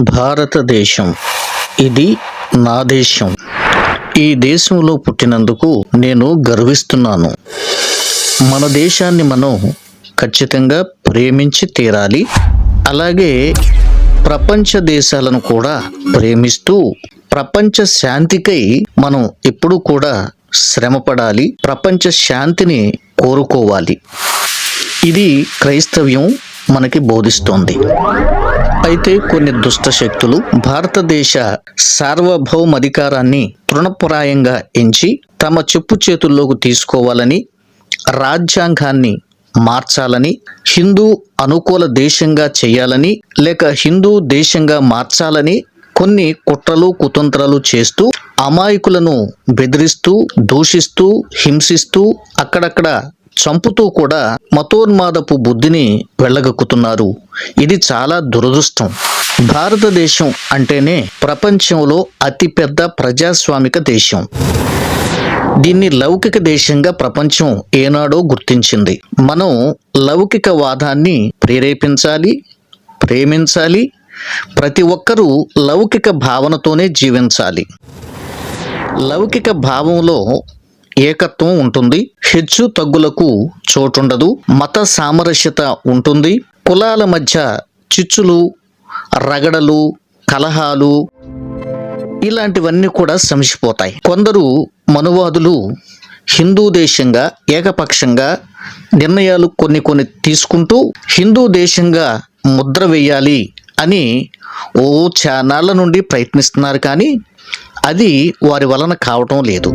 భారతదేశం. ఇది నా దేశం. ఈ దేశంలో పుట్టినందుకు నేను గర్విస్తున్నాను. మన దేశాన్ని మనం ఖచ్చితంగా ప్రేమించి తీరాలి. అలాగే ప్రపంచ దేశాలను కూడా ప్రేమిస్తూ ప్రపంచ శాంతికై మనం ఎప్పుడూ కూడా శ్రమపడాలి. ప్రపంచ శాంతిని కోరుకోవాలి. ఇది క్రైస్తవ్యం మనకి బోధిస్తోంది. అయితే కొన్ని దుష్ట శక్తులు భారతదేశ సార్వభౌమాధికారాన్ని తృణప్రాయంగా ఎంచి తమ చెప్పు చేతుల్లోకి తీసుకోవాలని రాజ్యాంగాన్ని మార్చాలని హిందూ అనుకూల దేశంగా చేయాలని లేక హిందూ దేశంగా మార్చాలని కొన్ని కుట్రలు కుతంత్రాలు చేస్తూ అమాయకులను బెదిరిస్తూ దూషిస్తూ హింసిస్తూ అక్కడక్కడ చంపుతూ కూడా మతోన్మాదపు బుద్ధిని వెళ్ళగక్కుతున్నారు. ఇది చాలా దురదృష్టం. భారతదేశం అంటేనే ప్రపంచంలో అతిపెద్ద ప్రజాస్వామిక దేశం. దీన్ని లౌకిక దేశంగా ప్రపంచం ఏనాడో గుర్తించింది. మనం లౌకిక వాదాన్ని ప్రేరేపించాలి ప్రేమించాలి ప్రతి ఒక్కరూ లౌకిక భావనతోనే జీవించాలి. లౌకిక భావంలో ఏకత్వం ఉంటుంది. హెచ్చు తగ్గులకు చోటుండదు. మత సామరస్యత ఉంటుంది. కులాల మధ్య చిచ్చులు రగడలు కలహాలు ఇలాంటివన్నీ కూడా శమిసిపోతాయి కొందరు మనువాదులు హిందూ దేశంగా ఏకపక్షంగా నిర్ణయాలు కొన్ని కొన్ని తీసుకుంటూ హిందూ దేశంగా ముద్ర వేయాలి అని ఓ చానాళ్ళ నుండి ప్రయత్నిస్తున్నారు కానీ అది వారి వలన కావటం లేదు.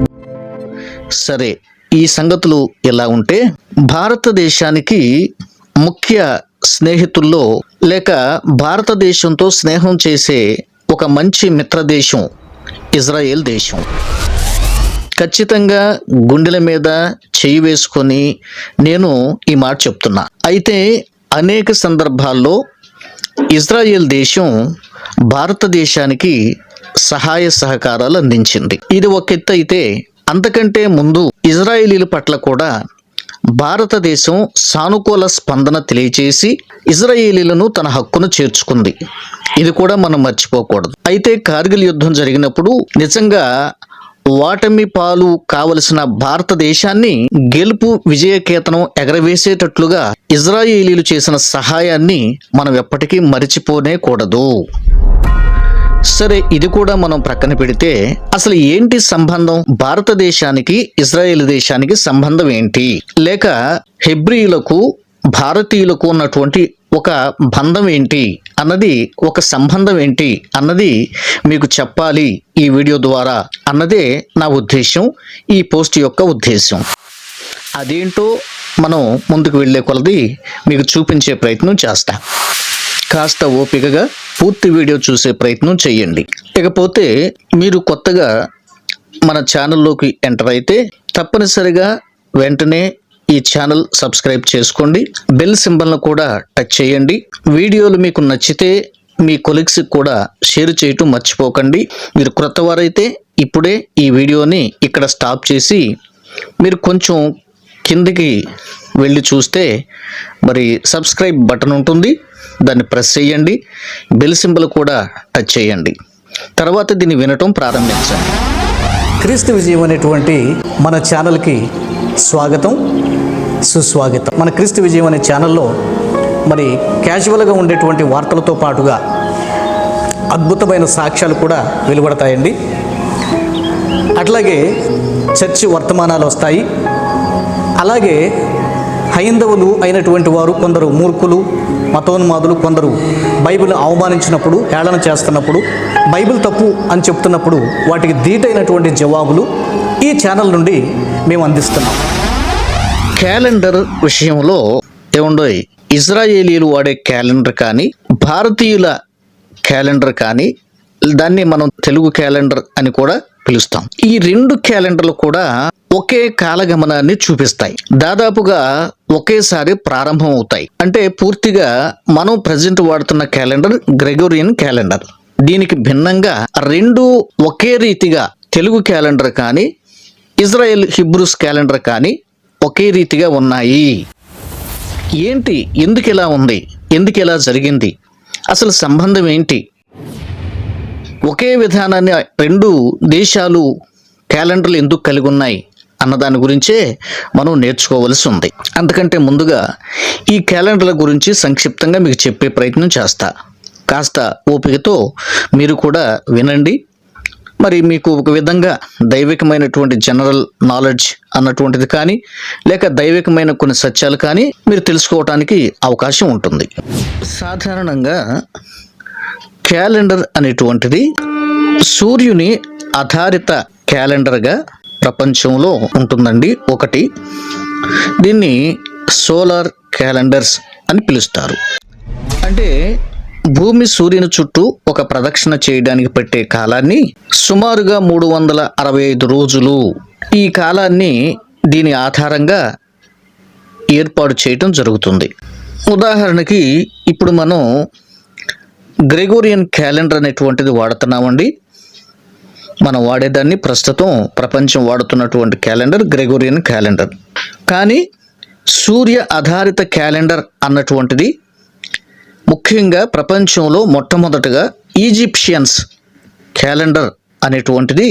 సరే ఈ సంగతులు ఎలా ఉంటే భారతదేశానికి ముఖ్య స్నేహితుల్లో లేక భారతదేశంతో స్నేహం చేసే ఒక మంచి మిత్రదేశం ఇజ్రాయెల్ దేశం. ఖచ్చితంగా గుండెల మీద చేయి వేసుకొని నేను ఈ మాట చెప్తున్నా. అయితే అనేక సందర్భాల్లో ఇజ్రాయెల్ దేశం భారతదేశానికి సహాయ సహకారాలు అందించింది. ఇది ఒక ఎత్తు అయితే అంతకంటే ముందు ఇజ్రాయేలీల పట్ల కూడా భారతదేశం సానుకూల స్పందన తెలియచేసి ఇజ్రాయేలీలను తన హక్కును చేర్చుకుంది. ఇది కూడా మనం మర్చిపోకూడదు. అయితే కార్గిల్ యుద్ధం జరిగినప్పుడు నిజంగా ఓటమి పాలు కావలసిన భారతదేశాన్ని గెలుపు విజయకేతనం ఎగరవేసేటట్లుగా ఇజ్రాయేలీలు చేసిన సహాయాన్ని మనం ఎప్పటికీ మరిచిపోనే కూడదు సరే ఇది కూడా మనం ప్రక్కన పెడితే అసలు ఏంటి సంబంధం? భారతదేశానికి ఇజ్రాయెల్ దేశానికి సంబంధం ఏంటి? లేక హెబ్రియులకు భారతీయులకు ఉన్నటువంటి ఒక బంధం ఏంటి? అన్నది ఒక సంబంధం ఏంటి? అన్నది మీకు చెప్పాలి ఈ వీడియో ద్వారా అన్నదే నా ఉద్దేశం ఈ పోస్ట్ యొక్క ఉద్దేశం. అదేంటో మనం ముందుకు వెళ్ళే కొలది మీకు చూపించే ప్రయత్నం చేస్తాం. కాస్త ఓపికగా పూర్తి వీడియో చూసే ప్రయత్నం చేయండి. ఇకపోతే మీరు కొత్తగా మన ఛానల్లోకి ఎంటర్ అయితే తప్పనిసరిగా వెంటనే ఈ ఛానల్ సబ్స్క్రైబ్ చేసుకోండి. బెల్ సింబల్ను కూడా టచ్ చేయండి. వీడియోలు మీకు నచ్చితే మీ కొలీగ్స్కి కూడా షేర్ చేయటం మర్చిపోకండి. మీరు క్రొత్త వారైతే ఇప్పుడే ఈ వీడియోని ఇక్కడ స్టాప్ చేసి మీరు కొంచెం కిందికి వెళ్ళి చూస్తే మరి సబ్స్క్రైబ్ బటన్ ఉంటుంది. దాన్ని ప్రెస్ చేయండి. బెల్ సింబల్ కూడా టచ్ చేయండి. తర్వాత దీన్ని వినటం ప్రారంభించండి. క్రీస్తు విజయం అనేటువంటి మన ఛానల్కి స్వాగతం సుస్వాగతం. మన క్రీస్తు విజయం అనే ఛానల్లో మరి క్యాజువల్గా ఉండేటువంటి వార్తలతో పాటుగా అద్భుతమైన సాక్ష్యాలు కూడా వెలువడతాయండి. అట్లాగే చర్చి వర్తమానాలు వస్తాయి. అలాగే హైందవులు అయినటువంటి వారు కొందరు మూర్ఖులు మతోన్మాదులు కొందరు బైబిల్ అవమానించినప్పుడు హేళన చేస్తున్నప్పుడు బైబిల్ తప్పు అని చెప్తున్నప్పుడు వాటికి ధీటైనటువంటి జవాబులు ఈ ఛానల్ నుండి మేము అందిస్తున్నాం. క్యాలెండర్ విషయంలో ఏముండోయ్ ఇజ్రాయేలీలు వాడే క్యాలెండర్ కానీ భారతీయుల క్యాలెండర్ కానీ దాన్ని మనం తెలుగు క్యాలెండర్ అని కూడా పిలుస్తాం. ఈ రెండు క్యాలెండర్లు కూడా ఒకే కాలగమనాన్ని చూపిస్తాయి. దాదాపుగా ఒకేసారి ప్రారంభం అవుతాయి అంటే పూర్తిగా మనం ప్రజెంట్ వాడుతున్న క్యాలెండర్ గ్రెగోరియన్ క్యాలెండర్. దీనికి భిన్నంగా రెండు ఒకే రీతిగా తెలుగు క్యాలెండర్ కానీ ఇజ్రాయెల్ హిబ్రూస్ క్యాలెండర్ కానీ ఒకే రీతిగా ఉన్నాయి. ఏంటి? ఎందుకు ఇలా ఉంది? ఎందుకు ఇలా జరిగింది? అసలు సంబంధం ఏంటి? ఒకే విధానాన్ని రెండు దేశాలు క్యాలెండర్లు ఎందుకు కలిగి ఉన్నాయి? అన్న దాని గురించే మనం నేర్చుకోవలసి ఉంది. అందుకంటే ముందుగా ఈ క్యాలెండర్ల గురించి సంక్షిప్తంగా మీకు చెప్పే ప్రయత్నం చేస్తా. కాస్త ఓపికతో మీరు కూడా వినండి. మరి మీకు ఒక విధంగా దైవికమైనటువంటి జనరల్ నాలెడ్జ్ అన్నటువంటిది కానీ లేక దైవికమైన కొన్ని సత్యాలు కానీ మీరు తెలుసుకోవటానికి అవకాశం ఉంటుంది. సాధారణంగా క్యాలెండర్ అనేటువంటిది సూర్యుని ఆధారిత క్యాలెండర్గా ప్రపంచంలో ఉంటుందండి ఒకటి. దీన్ని సోలార్ క్యాలెండర్స్ అని పిలుస్తారు. అంటే భూమి సూర్యుని చుట్టూ ఒక ప్రదక్షిణ చేయడానికి పెట్టే కాలాన్ని సుమారుగా మూడు వందల అరవై ఐదు రోజులు ఈ కాలాన్ని దీని ఆధారంగా ఏర్పాటు చేయటం జరుగుతుంది. ఉదాహరణకి ఇప్పుడు మనం గ్రెగోరియన్ క్యాలెండర్ అనేటువంటిది వాడుతున్నామండి. మనం వాడేదాన్ని ప్రస్తుతం ప్రపంచం వాడుతున్నటువంటి క్యాలెండర్ గ్రెగోరియన్ క్యాలెండర్. కానీ సూర్య ఆధారిత క్యాలెండర్ అన్నటువంటిది ముఖ్యంగా ప్రపంచంలో మొట్టమొదటగా ఈజిప్షియన్స్ క్యాలెండర్ అనేటువంటిది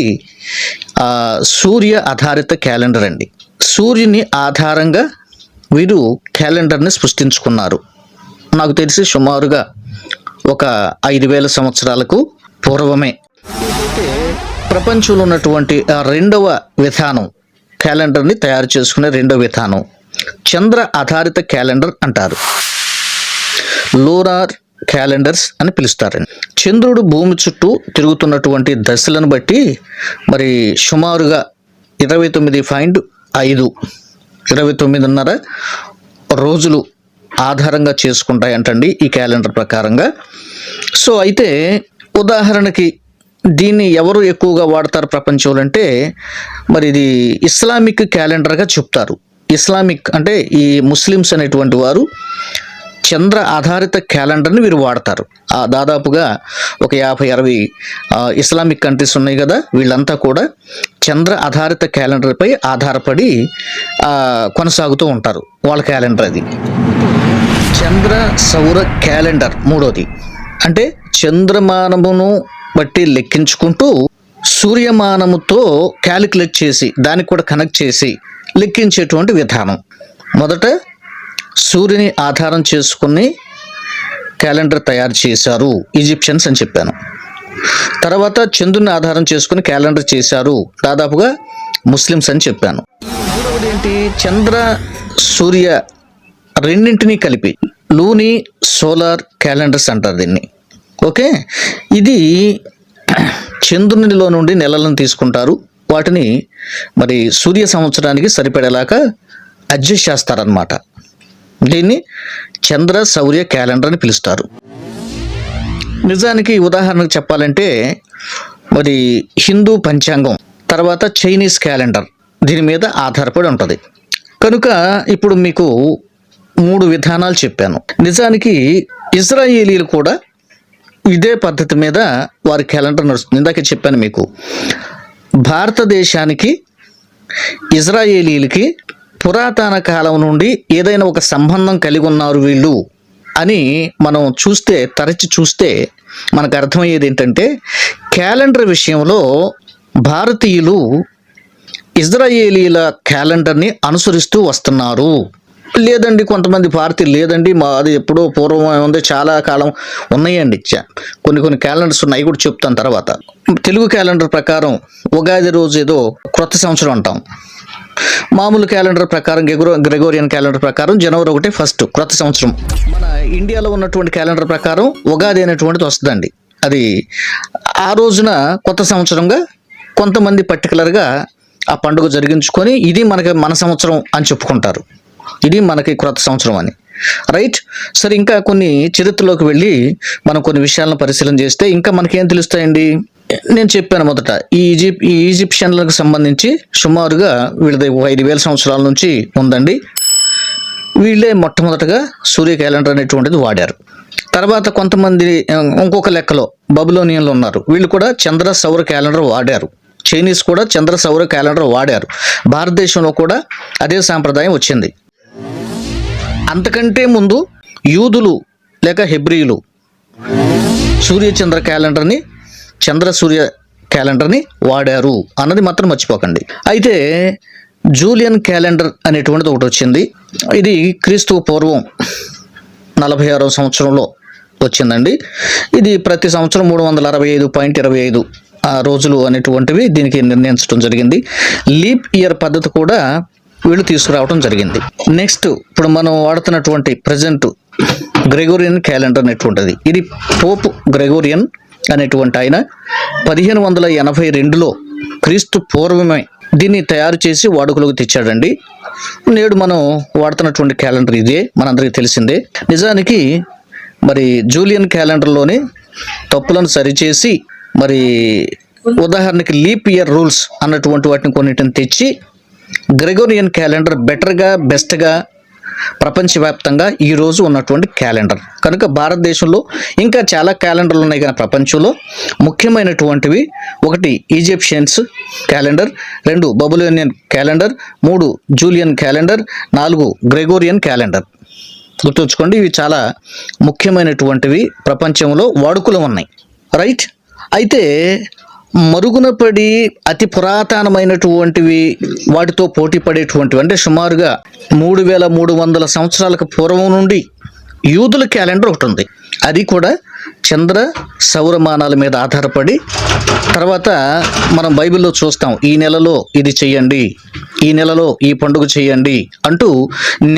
సూర్య ఆధారిత క్యాలెండర్ అండి. సూర్యుని ఆధారంగా వీరు క్యాలెండర్ని సృష్టించుకున్నారు. నాకు తెలిసి సుమారుగా ఒక ఐదు వేల సంవత్సరాలకు పూర్వమే. ప్రపంచంలో ఉన్నటువంటి ఆ రెండవ విధానం క్యాలెండర్ని తయారు చేసుకునే రెండవ విధానం. చంద్ర ఆధారిత క్యాలెండర్ అంటారు. లోరార్ క్యాలెండర్స్ అని పిలుస్తారండి. చంద్రుడు భూమి చుట్టూ తిరుగుతున్నటువంటి దశలను బట్టి మరి సుమారుగా ఇరవై తొమ్మిది పాయింట్ ఐదు ఇరవై తొమ్మిదిన్నర రోజులు ఆధారంగా చేసుకుంటాయంటండి ఈ క్యాలెండర్ ప్రకారంగా. సో అయితే ఉదాహరణకి దీన్ని ఎవరు ఎక్కువగా వాడతారు ప్రపంచంలో అంటే మరి ఇది ఇస్లామిక్ క్యాలెండర్గా చెప్తారు. ఇస్లామిక్ అంటే ఈ ముస్లిమ్స్ అనేటువంటి వారు చంద్ర ఆధారిత క్యాలెండర్ని వీరు వాడతారు. ఆ దాదాపుగా ఒక యాభై అరవై ఇస్లామిక్ కంట్రీస్ ఉన్నాయి కదా వీళ్ళంతా కూడా చంద్ర ఆధారిత క్యాలెండర్పై ఆధారపడి కొనసాగుతూ ఉంటారు వాళ్ళ క్యాలెండర్ అది. చంద్ర సౌర క్యాలెండర్ మూడోది. అంటే చంద్రమానమును బట్టి లెక్కించుకుంటూ సూర్యమానముతో క్యాలిక్యులేట్ చేసి దానికి కూడా కనెక్ట్ చేసి లెక్కించేటువంటి విధానం. మొదట సూర్యుని ఆధారం చేసుకుని క్యాలెండర్ తయారు చేశారు ఈజిప్షియన్స్ అని చెప్పాను. తర్వాత చంద్రుని ఆధారం చేసుకుని క్యాలెండర్ చేశారు దాదాపుగా ముస్లిమ్స్ అని చెప్పాను. మూడవది ఏంటి? చంద్ర సూర్య రెండింటినీ కలిపి లూని సోలార్ క్యాలెండర్స్ అంటారు దీన్ని. ఓకే? ఇది చంద్రునిలో నుండి నెలలను తీసుకుంటారు. వాటిని మరి సూర్య సంవత్సరానికి సరిపడేలాగా అడ్జస్ట్ చేస్తారనమాట దీన్ని చంద్ర సౌర్య క్యాలెండర్ అని పిలుస్తారు. నిజానికి ఉదాహరణకు చెప్పాలంటే మరి హిందూ పంచాంగం తర్వాత చైనీస్ క్యాలెండర్ దీని మీద ఆధారపడి ఉంటుంది. కనుక ఇప్పుడు మీకు మూడు విధానాలు చెప్పాను. నిజానికి ఇజ్రాయేలీలు కూడా ఇదే పద్ధతి మీద వారి క్యాలెండర్ నడుస్తుంది. ఇందాక చెప్పాను మీకు. భారతదేశానికి ఇజ్రాయేలీలకి పురాతన కాలం నుండి ఏదైనా ఒక సంబంధం కలిగి ఉన్నారు వీళ్ళు అని మనం చూస్తే తరచి చూస్తే మనకు అర్థమయ్యేది ఏంటంటే క్యాలెండర్ విషయంలో భారతీయులు ఇజ్రాయేలీల క్యాలెండర్ని అనుసరిస్తూ వస్తున్నారు. లేదండి కొంతమంది పార్టీ లేదండి. మా అది ఎప్పుడో పూర్వం ఉంది చాలా కాలం ఉన్నాయండి. కొన్ని కొన్ని క్యాలెండర్స్ ఉన్నాయి కూడా చెప్తాను తర్వాత. తెలుగు క్యాలెండర్ ప్రకారం ఉగాది రోజు ఏదో క్రొత్త సంవత్సరం అంటాం. మామూలు క్యాలెండర్ ప్రకారం గ్రెగో గ్రెగోరియన్ క్యాలెండర్ ప్రకారం జనవరి ఒకటి ఫస్ట్ క్రొత్త సంవత్సరం. మన ఇండియాలో ఉన్నటువంటి క్యాలెండర్ ప్రకారం ఉగాది అనేటువంటిది వస్తుందండి. అది ఆ రోజున కొత్త సంవత్సరంగా కొంతమంది పర్టికులర్గా ఆ పండుగ జరిగించుకొని ఇది మనకి మన సంవత్సరం అని చెప్పుకుంటారు. ఇది మనకి క్రొత్త సంవత్సరం అని. రైట్ సరే ఇంకా కొన్ని చరిత్రలోకి వెళ్ళి మనం కొన్ని విషయాలను పరిశీలన చేస్తే ఇంకా మనకేం తెలుస్తాయండి? నేను చెప్పాను మొదట ఈ ఈజిప్ ఈ ఈజిప్షియన్లకు సంబంధించి సుమారుగా వీళ్ళది ఐదు వేల సంవత్సరాల నుంచి ఉందండి. వీళ్ళే మొట్టమొదటగా సూర్య క్యాలెండర్ అనేటువంటిది వాడారు. తర్వాత కొంతమంది ఇంకొక లెక్కలో బబులోనియన్లు ఉన్నారు. వీళ్ళు కూడా చంద్ర సౌర క్యాలెండర్ వాడారు. చైనీస్ కూడా చంద్ర సౌర క్యాలెండర్ వాడారు. భారతదేశంలో కూడా అదే సాంప్రదాయం వచ్చింది. అంతకంటే ముందు యూదులు లేక హెబ్రియులు సూర్యచంద్ర క్యాలెండర్ని చంద్ర సూర్య క్యాలెండర్ని వాడారు అన్నది మాత్రం మర్చిపోకండి. అయితే జూలియన్ క్యాలెండర్ అనేటువంటిది ఒకటి వచ్చింది. ఇది క్రీస్తు పూర్వం నలభై ఆరో సంవత్సరంలో వచ్చిందండి. ఇది ప్రతి సంవత్సరం మూడు వందల అరవై ఐదు పాయింట్ ఇరవై ఐదు రోజులు అనేటువంటివి దీనికి నిర్ణయించడం జరిగింది. లీప్ ఇయర్ పద్ధతి కూడా వీళ్ళు తీసుకురావడం జరిగింది. నెక్స్ట్ ఇప్పుడు మనం వాడుతున్నటువంటి ప్రజెంట్ గ్రెగోరియన్ క్యాలెండర్ అనేటువంటిది. ఇది పోప్ గ్రెగోరియన్ అనేటువంటి ఆయన పదిహేను వందల ఎనభై రెండులో క్రీస్తు పూర్వమే దీన్ని తయారు చేసి వాడుకలోకి తెచ్చాడండి. నేడు మనం వాడుతున్నటువంటి క్యాలెండర్ ఇదే మనందరికీ తెలిసిందే. నిజానికి మరి జూలియన్ క్యాలెండర్లోని తప్పులను సరిచేసి మరి ఉదాహరణకి లీప్ ఇయర్ రూల్స్ అన్నటువంటి వాటిని కొన్నిటిని తెచ్చి గ్రెగోరియన్ క్యాలెండర్ బెటర్గా బెస్ట్గా ప్రపంచవ్యాప్తంగా ఈరోజు ఉన్నటువంటి క్యాలెండర్. కనుక భారతదేశంలో ఇంకా చాలా క్యాలెండర్లు ఉన్నాయి కానీ ప్రపంచంలో. ముఖ్యమైనటువంటివి ఒకటి ఈజిప్షియన్స్ క్యాలెండర్ రెండు బబులోనియన్ క్యాలెండర్ మూడు జూలియన్ క్యాలెండర్ నాలుగు గ్రెగోరియన్ క్యాలెండర్. గుర్తుంచుకోండి ఇవి చాలా ముఖ్యమైనటువంటివి ప్రపంచంలో వాడుకలో ఉన్నాయి. రైట్? అయితే మరుగున పడి అతి పురాతనమైనటువంటివి వాటితో పోటీ పడేటువంటివి. అంటే సుమారుగా మూడు వేల మూడు వందల సంవత్సరాలకు పూర్వం నుండి యూదుల క్యాలెండర్ ఒకటి ఉంది. అది కూడా చంద్ర సౌరమానాల మీద ఆధారపడి. తర్వాత మనం బైబిల్లో చూస్తాం ఈ నెలలో ఇది చెయ్యండి ఈ నెలలో ఈ పండుగ చేయండి అంటూ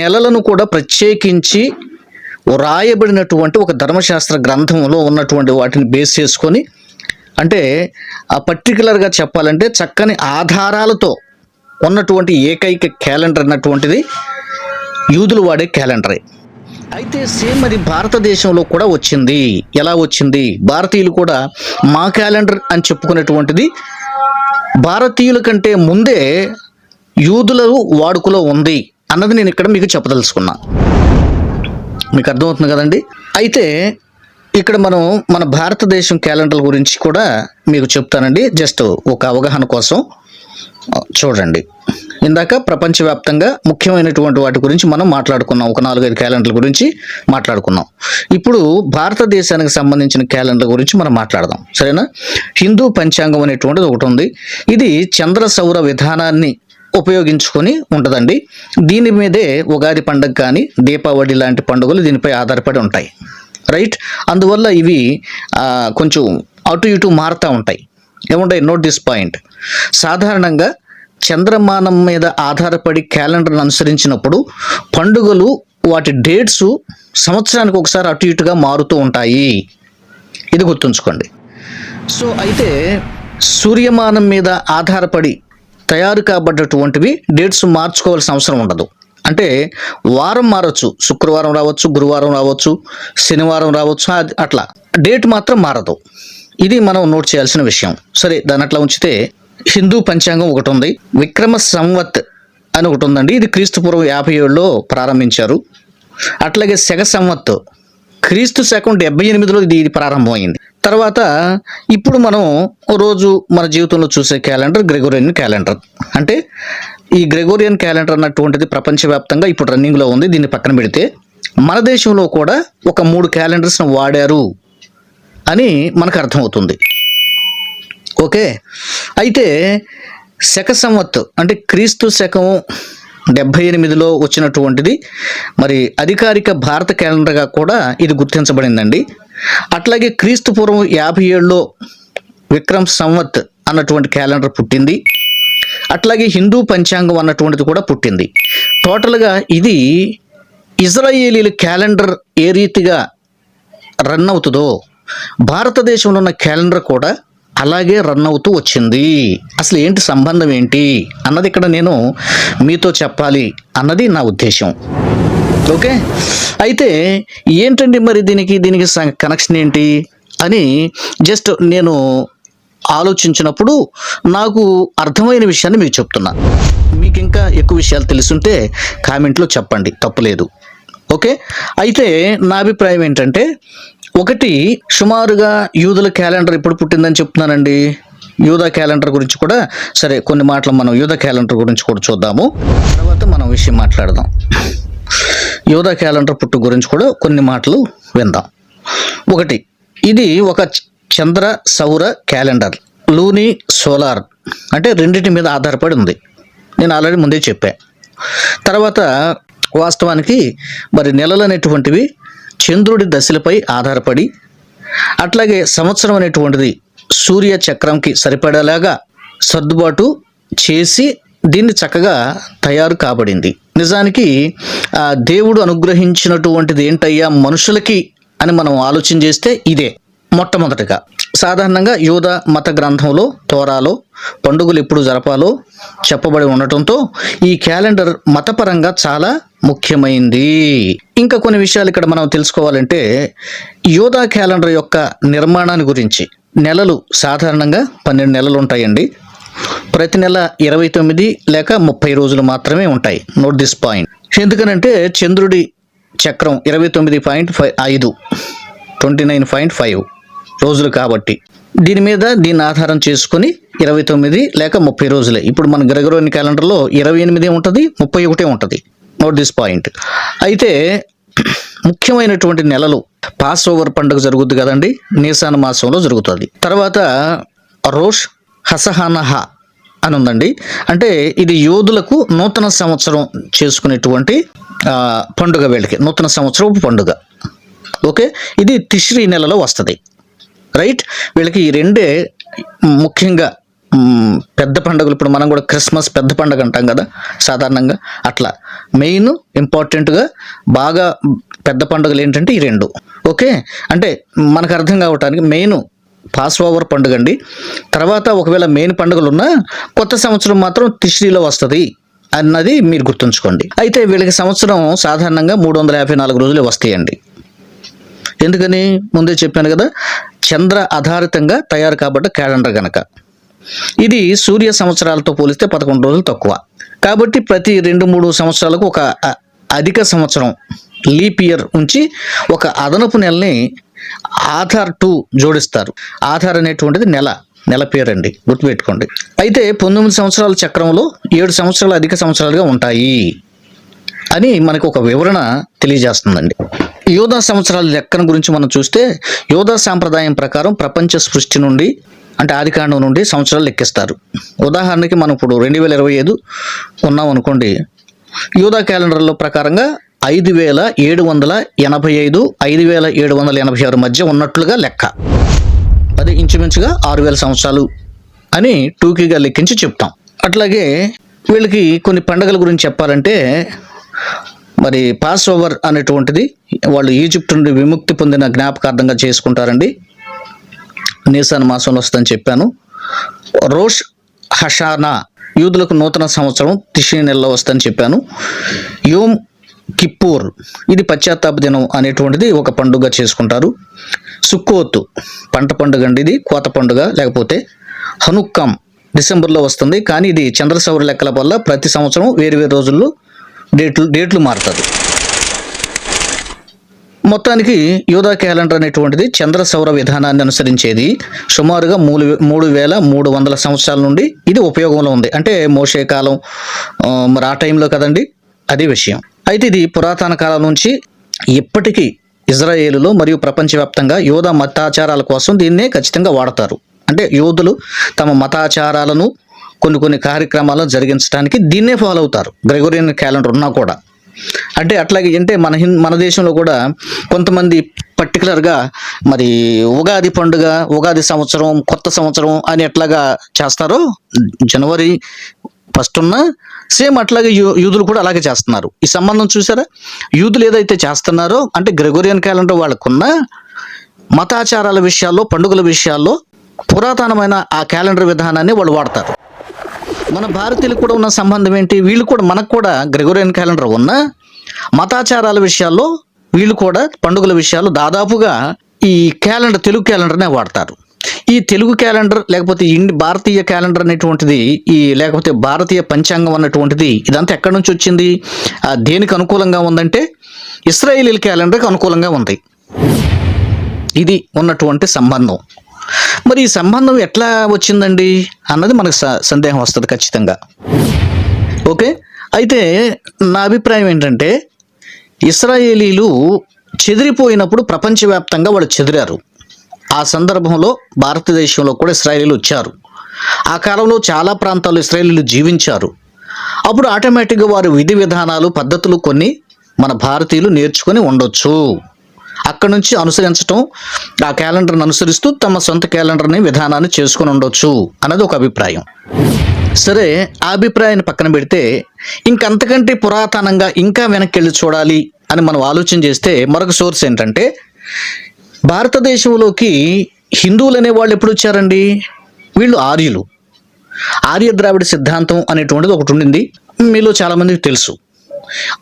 నెలలను కూడా ప్రత్యేకించి వ్రాయబడినటువంటి ఒక ధర్మశాస్త్ర గ్రంథంలో ఉన్నటువంటి వాటిని బేస్ చేసుకొని అంటే ఆ పర్టికులర్గా చెప్పాలంటే చక్కని ఆధారాలతో ఉన్నటువంటి ఏకైక క్యాలెండర్ అన్నటువంటిది యూదులు వాడే క్యాలెండరే అయితే సేమ్ అది భారతదేశంలో కూడా వచ్చింది. ఎలా వచ్చింది? భారతీయులు కూడా మా క్యాలెండర్ అని చెప్పుకునేటువంటిది భారతీయుల కంటే ముందే యూదుల వాడుకలో ఉంది అన్నది నేను ఇక్కడ మీకు చెప్పదలుచుకున్నా. మీకు అర్థమవుతుంది కదండి? అయితే ఇక్కడ మనం మన భారతదేశం క్యాలెండర్ గురించి కూడా మీకు చెప్తానండి. జస్ట్ ఒక అవగాహన కోసం చూడండి. ఇందాక ప్రపంచవ్యాప్తంగా ముఖ్యమైనటువంటి వాటి గురించి మనం మాట్లాడుకున్నాం. ఒక నాలుగైదు క్యాలెండర్ల గురించి మాట్లాడుకున్నాం. ఇప్పుడు భారతదేశానికి సంబంధించిన క్యాలెండర్ గురించి మనం మాట్లాడదాం. సరేనా? హిందూ పంచాంగం అనేటువంటిది ఒకటి ఉంది. ఇది చంద్ర సౌర విధానాన్ని ఉపయోగించుకొని ఉంటుందండి. దీని మీదే ఉగాది పండుగ కానీ దీపావళి లాంటి పండుగలు దీనిపై ఆధారపడి ఉంటాయి. రైట్ అందువల్ల ఇవి కొంచెం అటు ఇటు మారుతూ ఉంటాయి. ఏముంటాయి? నోట్ దిస్ పాయింట్ సాధారణంగా చంద్రమానం మీద ఆధారపడి క్యాలెండర్ను అనుసరించినప్పుడు పండుగలు వాటి డేట్స్ సంవత్సరానికి ఒకసారి అటు ఇటుగా మారుతూ ఉంటాయి. ఇది గుర్తుంచుకోండి. సో అయితే సూర్యమానం మీద ఆధారపడి తయారు కాబడ్డటువంటివి డేట్స్ మార్చుకోవాల్సిన అవసరం ఉండదు. అంటే వారం మారచ్చు శుక్రవారం రావచ్చు గురువారం రావచ్చు శనివారం రావచ్చు అది అట్లా. డేట్ మాత్రం మారదు. ఇది మనం నోట్ చేయాల్సిన విషయం. సరే దాని అట్లా ఉంచితే హిందూ పంచాంగం ఒకటి ఉంది విక్రమ సంవత్ అని ఒకటి ఉందండి ఇది క్రీస్తు పూర్వం యాభై ఏడులో ప్రారంభించారు. అట్లాగే శగ సంవత్ క్రీస్తు శకం డెబ్బై ఎనిమిదిలో ఇది ఇది ప్రారంభమైంది. తర్వాత ఇప్పుడు మనం రోజు మన జీవితంలో చూసే క్యాలెండర్ గ్రెగోరియన్ క్యాలెండర్. అంటే ఈ గ్రెగోరియన్ క్యాలెండర్ అన్నటువంటిది ప్రపంచవ్యాప్తంగా ఇప్పుడు రన్నింగ్లో ఉంది. దీన్ని పక్కన పెడితే మన దేశంలో కూడా ఒక మూడు క్యాలెండర్స్ను వాడారు అని మనకు అర్థమవుతుంది. ఓకే? అయితే శక సంవత్ అంటే క్రీస్తు శకం డెబ్భై ఎనిమిదిలో వచ్చినటువంటిది మరి అధికారిక భారత క్యాలెండర్గా కూడా ఇది గుర్తించబడిందండి. అట్లాగే క్రీస్తు పూర్వం యాభై ఏడులో విక్రమ్ సంవత్ అన్నటువంటి క్యాలెండర్ పుట్టింది. అట్లాగే హిందూ పంచాంగం అన్నటువంటిది కూడా పుట్టింది. టోటల్గా ఇది ఇజ్రాయేలీల క్యాలెండర్ ఏ రీతిగా రన్ అవుతుందో భారతదేశంలో ఉన్న క్యాలెండర్ కూడా అలాగే రన్ అవుతూ వచ్చింది. అసలు ఏంటి సంబంధం ఏంటి అన్నది ఇక్కడ నేను మీతో చెప్పాలి అన్నది నా ఉద్దేశం. ఓకే? అయితే ఏంటండి మరి దీనికి దీనికి కనెక్షన్ ఏంటి అని జస్ట్ నేను ఆలోచించినప్పుడు నాకు అర్థమైన విషయాన్ని మీకు చెప్తున్నా. మీకు ఇంకా ఎక్కువ విషయాలు తెలుసుంటే కామెంట్లో చెప్పండి తప్పులేదు. ఓకే? అయితే నా అభిప్రాయం ఏంటంటే ఒకటి సుమారుగా యూదుల క్యాలెండర్ ఎప్పుడు పుట్టిందని చెప్తున్నానండి. యూద క్యాలెండర్ గురించి కూడా సరే కొన్ని మాటలు మనం యూద క్యాలెండర్ గురించి కూడా చూద్దాము. తర్వాత మనం విషయం మాట్లాడదాం. యూద క్యాలెండర్ పుట్టు గురించి కూడా కొన్ని మాటలు విందాం. ఒకటి ఇది ఒక చంద్ర సౌర క్యాలెండర్ లూని సోలార్ అంటే రెండింటి మీద ఆధారపడి ఉంది. నేను ఆల్రెడీ ముందే చెప్పా. తర్వాత వాస్తవానికి మరి నెలలు అనేటువంటివి చంద్రుడి దశలపై ఆధారపడి అట్లాగే సంవత్సరం అనేటువంటిది సూర్య చక్రంకి సరిపడేలాగా సర్దుబాటు చేసి దీన్ని చక్కగా తయారు కాబడింది. నిజానికి ఆ దేవుడు అనుగ్రహించినటువంటిది ఏంటయ్యా మనుషులకి అని మనం ఆలోచన చేస్తే ఇదే. మొట్టమొదటిగా. సాధారణంగా యూద మత గ్రంథంలో తోరాలో పండుగలు ఎప్పుడు జరపాలో చెప్పబడి ఉండటంతో ఈ క్యాలెండర్ మతపరంగా చాలా ముఖ్యమైంది. ఇంకా కొన్ని విషయాలు ఇక్కడ మనం తెలుసుకోవాలంటే యోధా క్యాలెండర్ యొక్క నిర్మాణాన్ని గురించి. నెలలు సాధారణంగా పన్నెండు నెలలు ఉంటాయండి. ప్రతి నెల ఇరవై తొమ్మిది లేక ముప్పై రోజులు మాత్రమే ఉంటాయి. నోట్ దిస్ పాయింట్ ఎందుకనంటే చంద్రుడి చక్రం ఇరవై తొమ్మిది పాయింట్ ఫైవ్ ఐదు ట్వంటీ నైన్ పాయింట్ ఫైవ్. రోజులు కాబట్టి. దీని మీద దీన్ని ఆధారం చేసుకుని ఇరవై తొమ్మిది లేక ముప్పై రోజులే. ఇప్పుడు మన గ్రెగరోని క్యాలెండర్లో ఇరవై ఎనిమిది ఉంటుంది ముప్పై ఒకటే ఉంటుంది. నోట్ దిస్ పాయింట్ అయితే ముఖ్యమైనటువంటి నెలలు పాస్ ఓవర్ పండుగ జరుగుద్ది కదండి నీసాన మాసంలో జరుగుతుంది. తర్వాత రోష్ హసహనహ అని ఉందండి అంటే ఇది యోధులకు నూతన సంవత్సరం చేసుకునేటువంటి పండుగ వీళ్ళకి నూతన సంవత్సరపు పండుగ. ఓకే? ఇది తిష్రీ నెలలో వస్తుంది. రైట్ వీళ్ళకి ఈ రెండే ముఖ్యంగా పెద్ద పండుగలు. ఇప్పుడు మనం కూడా క్రిస్మస్ పెద్ద పండుగ అంటాం కదా సాధారణంగా అట్లా. మెయిన్ ఇంపార్టెంట్గా బాగా పెద్ద పండుగలు ఏంటంటే ఈ రెండు. ఓకే? అంటే మనకు అర్థం కావటానికి మెయిన్ పాస్ ఓవర్ పండుగ అండి. తర్వాత ఒకవేళ మెయిన్ పండుగలు ఉన్నా కొత్త సంవత్సరం మాత్రం తిష్రీలో వస్తుంది అన్నది మీరు గుర్తుంచుకోండి. అయితే వీళ్ళకి సంవత్సరం సాధారణంగా మూడు వందల యాభై నాలుగు రోజులు వస్తాయండి. ఎందుకని? ముందే చెప్పాను కదా చంద్ర ఆధారితంగా తయారు కాబట్టి క్యాలెండర్ కనుక ఇది సూర్య సంవత్సరాలతో పోలిస్తే పదకొండు రోజులు తక్కువ. కాబట్టి ప్రతి రెండు మూడు సంవత్సరాలకు ఒక అధిక సంవత్సరం లీప్ ఇయర్ ఉంచి ఒక అదనపు నెలని ఆధార్ టు జోడిస్తారు. ఆధార్ అనేటువంటిది నెల నెల పేరండి గుర్తుపెట్టుకోండి. అయితే పంతొమ్మిది సంవత్సరాల చక్రంలో ఏడు సంవత్సరాలు అధిక సంవత్సరాలుగా ఉంటాయి అని మనకు ఒక వివరణ తెలియజేస్తుందండి. యోధా సంవత్సరాల లెక్కన గురించి మనం చూస్తే యోధా సాంప్రదాయం ప్రకారం ప్రపంచ సృష్టి నుండి అంటే ఆదికాండం నుండి సంవత్సరాలు లెక్కిస్తారు. ఉదాహరణకి మనం ఇప్పుడు రెండు వేల ఇరవై ఐదు ఉన్నాం అనుకోండి. యోధా క్యాలెండర్లో ప్రకారంగా ఐదు వేల ఏడు వందల ఎనభై ఐదు ఐదు వేల ఏడు వందల ఎనభై ఆరు మధ్య ఉన్నట్లుగా లెక్క. అది ఇంచుమించుగా ఆరు వేల సంవత్సరాలు అని టూకీగా లెక్కించి చెప్తాం. అట్లాగే వీళ్ళకి కొన్ని పండుగల గురించి చెప్పాలంటే మరి పాస్ ఓవర్ అనేటువంటిది వాళ్ళు ఈజిప్ట్ నుండి విముక్తి పొందిన జ్ఞాపకార్థంగా చేసుకుంటారండి. నీసాన్ మాసంలో వస్తుందని చెప్పాను. రోష్ హషానా యూదులకు నూతన సంవత్సరం తిషి నెలలో వస్తుందని చెప్పాను. యోమ్ కిప్పూర్ ఇది పశ్చాత్తాప దినం అనేటువంటిది ఒక పండుగ చేసుకుంటారు. సుక్కోత్ పంట పండుగ అండి ఇది కోత పండుగ లేకపోతే హనుక్కం డిసెంబర్లో వస్తుంది. కానీ ఇది చంద్రసౌర లెక్కల వల్ల ప్రతి సంవత్సరం వేరు వేరు రోజుల్లో డేట్లు డేట్లు మారుతుంది. మొత్తానికి యోధా క్యాలెండర్ అనేటువంటిది చంద్ర సౌర విధానాన్ని అనుసరించేది. సుమారుగా మూడు మూడు వేల మూడు వందల సంవత్సరాల నుండి ఇది ఉపయోగంలో ఉంది. అంటే మోషే కాలం మరి ఆ టైంలో కదండి అది విషయం. అయితే ఇది పురాతన కాలం నుంచి ఇప్పటికీ ఇజ్రాయేలులో మరియు ప్రపంచవ్యాప్తంగా యోధ మతాచారాల కోసం దీన్నే ఖచ్చితంగా వాడతారు. అంటే యోధులు తమ మతాచారాలను కొన్ని కొన్ని కార్యక్రమాలు జరిగించడానికి దీన్నే ఫాలో అవుతారు. గ్రెగోరియన్ క్యాలెండర్ ఉన్నా కూడా. అంటే అట్లాగే అంటే మన హిం మన దేశంలో కూడా కొంతమంది పర్టికులర్గా మరి ఉగాది పండుగ ఉగాది సంవత్సరం కొత్త సంవత్సరం అని ఎట్లాగా చేస్తారో జనవరి ఫస్ట్ ఉన్న సేమ్ అట్లాగే యూదులు కూడా అలాగే చేస్తున్నారు. ఈ సంబంధం చూసారా? యూదులు ఏదైతే చేస్తున్నారో అంటే గ్రెగోరియన్ క్యాలెండర్ వాళ్ళకున్న మతాచారాల విషయాల్లో పండుగల విషయాల్లో పురాతనమైన ఆ క్యాలెండర్ విధానాన్ని వాళ్ళు వాడతారు. మన భారతీయులకు కూడా ఉన్న సంబంధం ఏంటి? వీళ్ళు కూడా మనకు కూడా గ్రెగోరియన్ క్యాలెండర్ ఉన్న మతాచారాల విషయాల్లో వీళ్ళు కూడా పండుగల విషయాలు దాదాపుగా ఈ క్యాలెండర్ తెలుగు క్యాలెండర్నే వాడతారు. ఈ తెలుగు క్యాలెండర్ లేకపోతే ఇండి భారతీయ క్యాలెండర్ అనేటువంటిది ఈ లేకపోతే భారతీయ పంచాంగం అన్నటువంటిది ఇదంతా ఎక్కడి నుంచి వచ్చింది? దేనికి అనుకూలంగా ఉందంటే ఇస్రాయేలీ క్యాలెండర్కి అనుకూలంగా ఉంది. ఇది ఉన్నటువంటి సంబంధం. మరి ఈ సంబంధం ఎట్లా వచ్చిందండి అన్నది మనకు స- సందేహం వస్తుంది ఖచ్చితంగా. ఓకే? అయితే నా అభిప్రాయం ఏంటంటే ఇస్రాయేలీలు చెదిరిపోయినప్పుడు ప్రపంచవ్యాప్తంగా వాళ్ళు చెదిరారు. ఆ సందర్భంలో భారతదేశంలో కూడా ఇస్రాయేలీలు వచ్చారు. ఆ కాలంలో చాలా ప్రాంతాల్లో ఇస్రాయేలీలు జీవించారు. అప్పుడు ఆటోమేటిక్గా వారి విధి విధానాలు పద్ధతులు కొన్ని మన భారతీయులు నేర్చుకొని ఉండొచ్చు. అక్కడ నుంచి అనుసరించటం ఆ క్యాలెండర్ని అనుసరిస్తూ తమ సొంత క్యాలెండర్ని విధానాన్ని చేసుకొని ఉండొచ్చు అన్నది ఒక అభిప్రాయం. సరే ఆ అభిప్రాయాన్ని పక్కన పెడితే ఇంకంతకంటే పురాతనంగా ఇంకా వెనక్కి వెళ్ళి చూడాలి అని మనం ఆలోచన చేస్తే మరొక సోర్స్ ఏంటంటే భారతదేశంలోకి హిందువులు అనేవాళ్ళు ఎప్పుడు వచ్చారండి? వీళ్ళు ఆర్యులు. ఆర్య ద్రావిడ సిద్ధాంతం అనేటువంటిది ఒకటి ఉండింది. మీలో చాలామందికి తెలుసు.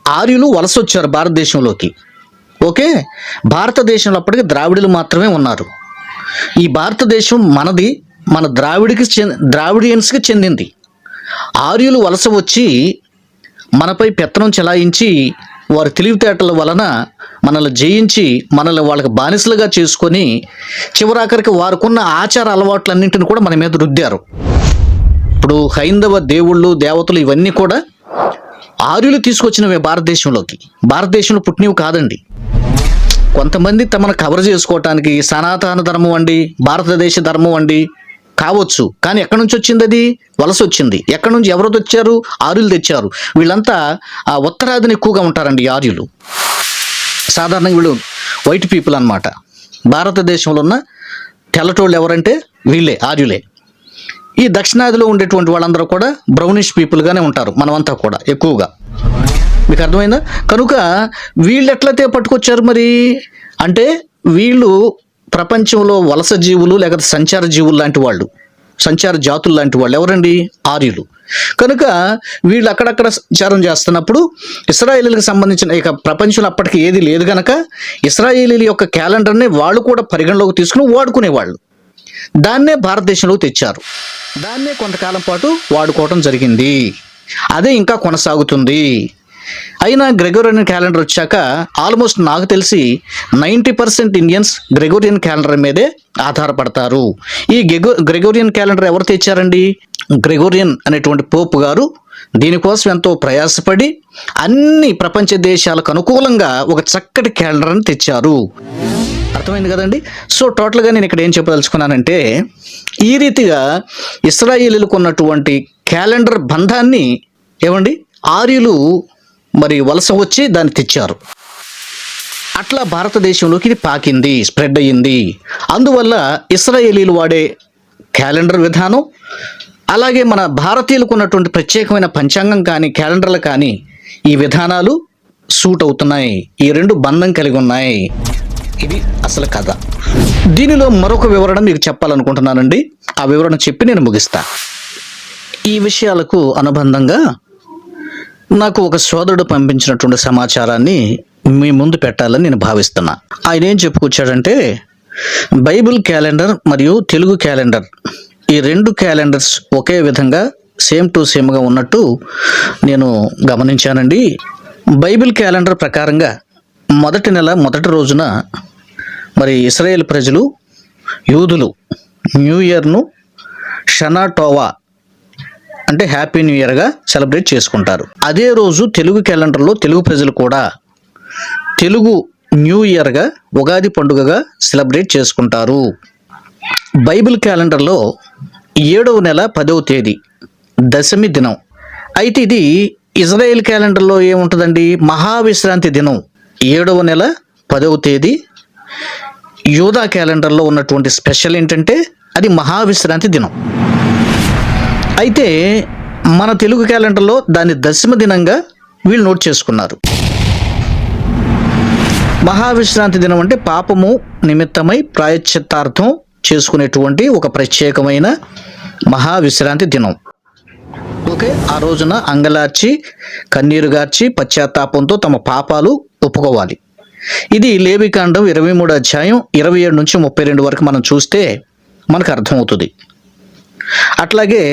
ఆర్యులు వలస వచ్చారు భారతదేశంలోకి. ఓకే? భారతదేశంలో అప్పటికి ద్రావిడులు మాత్రమే ఉన్నారు. ఈ భారతదేశం మనది మన ద్రావిడికి చెంది ద్రావిడియన్స్కి చెందింది. ఆర్యులు వలస వచ్చి మనపై పెత్తనం చెలాయించి వారి తెలివితేటల వలన మనల్ని జయించి మనల్ని వాళ్ళకి బానిసలుగా చేసుకొని చివరాఖరికి వారికున్న ఆచార అలవాట్లన్నింటిని కూడా మన మీద రుద్దారు. ఇప్పుడు హైందవ దేవుళ్ళు దేవతలు ఇవన్నీ కూడా ఆర్యులు తీసుకొచ్చినవే భారతదేశంలోకి. భారతదేశంలో పుట్టినవి కాదండి. కొంతమంది తమను కవర్ చేసుకోవటానికి సనాతన ధర్మం అండి భారతదేశ ధర్మం అండి కావచ్చు. కానీ ఎక్కడి నుంచి వచ్చింది అది? వలస వచ్చింది. ఎక్కడి నుంచి ఎవరు తెచ్చారు? ఆర్యులు తెచ్చారు. వీళ్ళంతా ఆ ఉత్తరాదిని ఎక్కువగా ఉంటారండి ఆర్యులు. సాధారణంగా వీళ్ళు వైట్ పీపుల్ అన్నమాట. భారతదేశంలో ఉన్న తెల్లటోళ్ళు ఎవరంటే వీళ్ళే ఆర్యులే. ఈ దక్షిణాదిలో ఉండేటువంటి వాళ్ళందరూ కూడా బ్రౌనిష్ పీపుల్గానే ఉంటారు మనమంతా కూడా ఎక్కువగా. మీకు అర్థమైందా? కనుక వీళ్ళు ఎట్లయితే పట్టుకొచ్చారు మరి? అంటే వీళ్ళు ప్రపంచంలో వలస జీవులు లేకపోతే సంచార జీవులు లాంటి వాళ్ళు సంచార జాతులు లాంటి వాళ్ళు ఎవరండి? ఆర్యులు. కనుక వీళ్ళు అక్కడక్కడ సంచారం చేస్తున్నప్పుడు ఇస్రాయేలీలకు సంబంధించిన ఇక ప్రపంచంలో అప్పటికి ఏది లేదు కనుక ఇస్రాయేలీల యొక్క క్యాలెండర్ని వాళ్ళు కూడా పరిగణలోకి తీసుకుని వాడుకునేవాళ్ళు. దాన్నే భారతదేశంలో తెచ్చారు. దాన్నే కొంతకాలం పాటు వాడుకోవటం జరిగింది. అదే ఇంకా కొనసాగుతుంది. అయినా గ్రెగోరియన్ క్యాలెండర్ వచ్చాక ఆల్మోస్ట్ నాకు తెలిసి ninety percent Indians Gregorian calendar మీదే ఆధారపడతారు. ఈ గెగో గ్రెగోరియన్ క్యాలెండర్ ఎవరు తెచ్చారండి? గ్రెగోరియన్ అనేటువంటి పోపు గారు దీనికోసం ఎంతో ప్రయాసపడి అన్ని ప్రపంచ దేశాలకు అనుకూలంగా ఒక చక్కటి క్యాలెండర్ని తెచ్చారు. అర్థమైంది కదండి? సో టోటల్గా నేను ఇక్కడ ఏం చెప్పదలుచుకున్నానంటే ఈ రీతిగా ఇస్రాయేలీలకు ఉన్నటువంటి క్యాలెండర్ బంధాన్ని ఏమండి? ఆర్యులు మరి వలస వచ్చి దాన్ని తెచ్చారు. అట్లా భారతదేశంలోకి ఇది పాకింది స్ప్రెడ్ అయ్యింది. అందువల్ల ఇస్రాయేలీలు వాడే క్యాలెండర్ విధానం అలాగే మన భారతీయులకు ఉన్నటువంటి ప్రత్యేకమైన పంచాంగం కానీ క్యాలెండర్లు కానీ ఈ విధానాలు సూట్ అవుతున్నాయి. ఈ రెండు బంధం కలిగి ఉన్నాయి. ఇది అసలు కథ. దీనిలో మరొక వివరణ మీకు చెప్పాలనుకుంటున్నానండి. ఆ వివరణ చెప్పి నేను ముగిస్తా. ఈ విషయాలకు అనుబంధంగా నాకు ఒక సోదరుడు పంపించినటువంటి సమాచారాన్ని మీ ముందు పెట్టాలని నేను భావిస్తున్నా. ఆయన ఏం చెప్పుకొచ్చాడంటే బైబిల్ క్యాలెండర్ మరియు తెలుగు క్యాలెండర్ ఈ రెండు క్యాలెండర్స్ ఒకే విధంగా సేమ్ టు సేమ్గా ఉన్నట్టు నేను గమనించానండి. బైబిల్ క్యాలెండర్ ప్రకారంగా మొదటి నెల మొదటి రోజున మరి ఇస్రాయేల్ ప్రజలు యూదులు న్యూ ఇయర్ను షనాటోవా అంటే హ్యాపీ న్యూ ఇయర్గా సెలబ్రేట్ చేసుకుంటారు. అదే రోజు తెలుగు క్యాలెండర్లో తెలుగు ప్రజలు కూడా తెలుగు న్యూ ఇయర్గా ఉగాది పండుగగా సెలబ్రేట్ చేసుకుంటారు. బైబిల్ క్యాలెండర్లో ఏడవ నెల పదవ తేదీ దశమి దినం. అయితే ఇది ఇజ్రాయెల్ క్యాలెండర్లో ఏముంటుందండి? మహావిశ్రాంతి దినం. ఏడవ నెల పదవ తేదీ యూదా క్యాలెండర్లో ఉన్నటువంటి స్పెషల్ ఏంటంటే అది మహావిశ్రాంతి దినం. అయితే మన తెలుగు క్యాలెండర్లో దాన్ని దశమ దినంగా వీళ్ళు నోట్ చేసుకున్నారు. మహావిశ్రాంతి దినం అంటే పాపము నిమిత్తమై ప్రాయశ్చిత్తార్థం చేసుకునేటువంటి ఒక ప్రత్యేకమైన మహావిశ్రాంతి దినం. ఓకే ఆ రోజున అంగలార్చి కన్నీరు గార్చి పశ్చాత్తాపంతో తమ పాపాలు ఒప్పుకోవాలి. ఇది లేవికాండం ఇరవై మూడు అధ్యాయం ఇరవై ఏడు నుంచి ముప్పై రెండు వరకు మనం చూస్తే మనకు అర్థమవుతుంది. అట్లాగే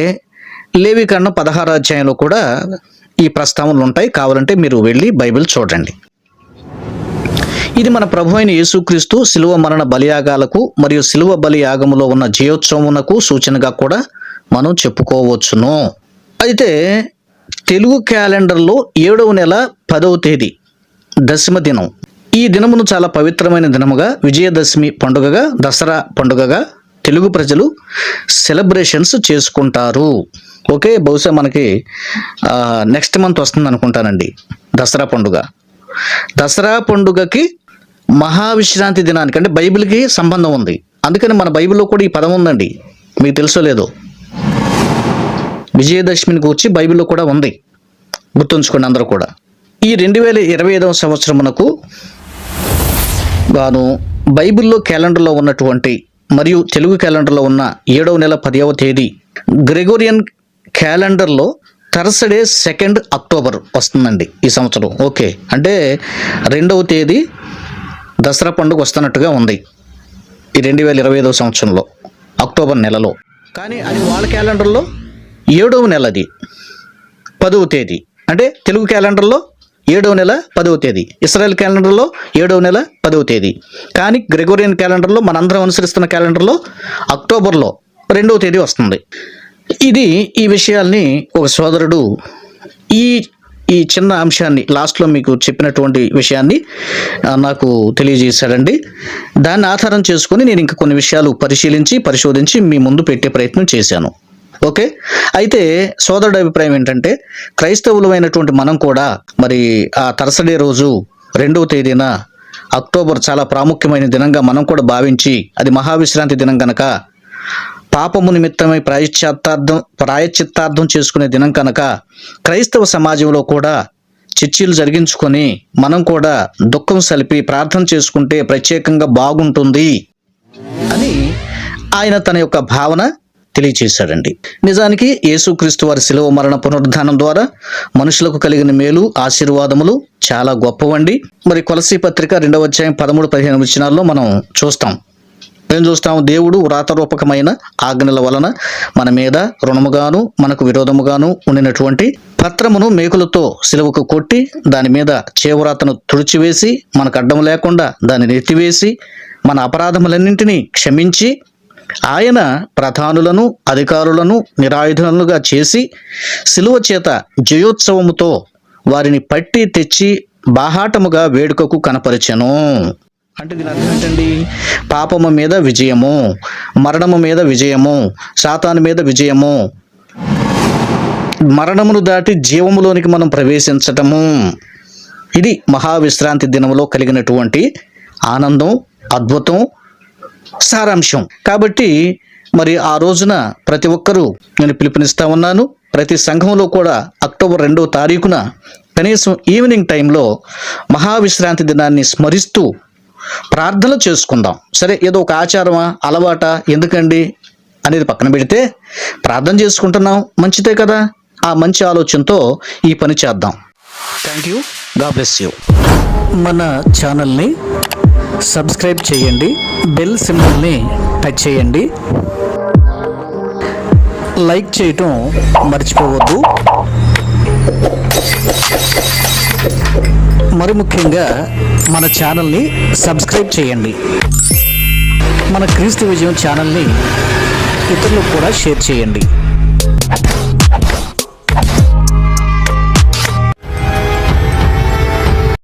లేవికాండం పదహారు అధ్యాయంలో కూడా ఈ ప్రస్తావనలు ఉంటాయి. కావాలంటే మీరు వెళ్ళి బైబిల్ చూడండి. ఇది మన ప్రభు అయిన యేసుక్రీస్తు శిలువ మరణ బలియాగాలకు మరియు శిలువ బలి యాగములో ఉన్న జయోత్సవమునకు సూచనగా కూడా మనం చెప్పుకోవచ్చును. అయితే తెలుగు క్యాలెండర్లో ఏడవ నెల పదవ తేదీ దశమ దినం. ఈ దినమును చాలా పవిత్రమైన దినముగా విజయదశమి పండుగగా దసరా పండుగగా తెలుగు ప్రజలు సెలబ్రేషన్స్ చేసుకుంటారు. ఓకే బహుశా మనకి నెక్స్ట్ మంత్ వస్తుంది అనుకుంటానండి దసరా పండుగ. దసరా పండుగకి మహావిశ్రాంతి దినానికి అంటే బైబిల్కి సంబంధం ఉంది. అందుకని మన బైబిల్లో కూడా ఈ పదం ఉందండి. మీకు తెలుసో లేదో? విజయదశమిని కూర్చి బైబిల్లో కూడా ఉంది. గుర్తుంచుకోండి అందరూ కూడా. ఈ రెండు వేల ఇరవై ఐదవ సంవత్సరమునకు గాను బైబిల్లో క్యాలెండర్లో ఉన్నటువంటి మరియు తెలుగు క్యాలెండర్లో ఉన్న ఏడవ నెల పదవ తేదీ గ్రెగోరియన్ క్యాలెండర్లో థర్స్డే సెకండ్ అక్టోబర్ వస్తుందండి ఈ సంవత్సరం. ఓకే. అంటే రెండవ తేదీ దసరా పండుగ వస్తున్నట్టుగా ఉంది ఈ రెండు వేల ఇరవై ఐదవ సంవత్సరంలో అక్టోబర్ నెలలో. కానీ అది వాళ్ళ క్యాలెండర్లో ఏడవ నెలది పదవ తేదీ. అంటే తెలుగు క్యాలెండర్లో ఏడవ నెల పదవ తేదీ. ఇస్రాయల్ క్యాలెండర్లో ఏడవ నెల పదవ తేదీ. కానీ గ్రెగోరియన్ క్యాలెండర్లో మనందరం అనుసరిస్తున్న క్యాలెండర్లో అక్టోబర్లో రెండవ తేదీ వస్తుంది. ఇది ఈ విషయాల్ని ఒక సోదరుడు ఈ ఈ చిన్న అంశాన్ని లాస్ట్లో మీకు చెప్పినటువంటి విషయాన్ని నాకు తెలియజేశాడండి. దాన్ని ఆధారం చేసుకొని నేను ఇంకా కొన్ని విషయాలు పరిశీలించి పరిశోధించి మీ ముందు పెట్టే ప్రయత్నం చేశాను. ఓకే? అయితే సోదరుడి అభిప్రాయం ఏంటంటే క్రైస్తవులమైనటువంటి మనం కూడా మరి ఆ తరసడే రోజు రెండవ తేదీన అక్టోబర్ చాలా ప్రాముఖ్యమైన దినంగా మనం కూడా భావించి అది మహావిశ్రాంతి దినం కనుక పాపము నిమిత్తమై ప్రాయశ్చిత్తార్థం ప్రాయశ్చిత్తార్థం చేసుకునే దినం కనుక క్రైస్తవ సమాజంలో కూడా చర్చీలు జరిగించుకొని మనం కూడా దుఃఖం సలిపి ప్రార్థన చేసుకుంటే ప్రత్యేకంగా బాగుంటుంది అని ఆయన తన యొక్క భావన తెలియచేశాడండి. నిజానికి యేసుక్రీస్తు వారి శిలువ మరణ పునరుద్ధానం ద్వారా మనుషులకు కలిగిన మేలు ఆశీర్వాదములు చాలా గొప్పవండి. మరి కొలసీ పత్రిక రెండవ అధ్యాయం పదమూడు పదిహేను వచ్చినాల్లో మనం చూస్తాం. ఏం చూస్తాం? దేవుడు వ్రాతరూపకమైన ఆజ్ఞల వలన మన మీద రుణముగాను మనకు విరోధముగాను ఉండినటువంటి పత్రమును మేకులతో సిలువకు కొట్టి దాని మీద చేవరాతను తుడిచివేసి మనకు అడ్డం లేకుండా దాన్ని ఎత్తివేసి మన అపరాధములన్నింటినీ క్షమించి ఆయన ప్రధానులను అధికారులను నిరాయుధులనుగా చేసి సిలువ చేత జయోత్సవముతో వారిని పట్టి తెచ్చి బాహాటముగా వేడుకకు కనపరిచెను. అంటే దీని అర్థం ఏంటండి? పాపము మీద విజయము మరణము మీద విజయము సాతాను మీద విజయము. మరణమును దాటి జీవములోనికి మనం ప్రవేశించటము. ఇది మహావిశ్రాంతి దినములో కలిగినటువంటి ఆనందం అద్భుతం సారాంశం. కాబట్టి మరి ఆ రోజున ప్రతి ఒక్కరూ నేను పిలుపునిస్తా ఉన్నాను. ప్రతి సంఘంలో కూడా అక్టోబర్ రెండవ తారీఖున కనీసం ఈవినింగ్ టైంలో మహావిశ్రాంతి దినాన్ని స్మరిస్తూ ప్రార్థనలు చేసుకుందాం. సరే ఏదో ఒక ఆచారమా అలవాట ఎందుకండి అనేది పక్కన పెడితే ప్రార్థన చేసుకుంటున్నాం. మంచిదే కదా? ఆ మంచి ఆలోచనతో ఈ పని చేద్దాం. Thank you god bless you మన ఛానల్ని సబ్స్క్రైబ్ చేయండి బెల్ సింబల్ని టచ్ చేయండి. లైక్ చేయటం మర్చిపోవద్దు. మరి ముఖ్యంగా మన ఛానల్ని సబ్స్క్రైబ్ చేయండి. మన క్రీస్తు విజయం ఛానల్ని ఇతరులకు కూడా షేర్ చేయండి.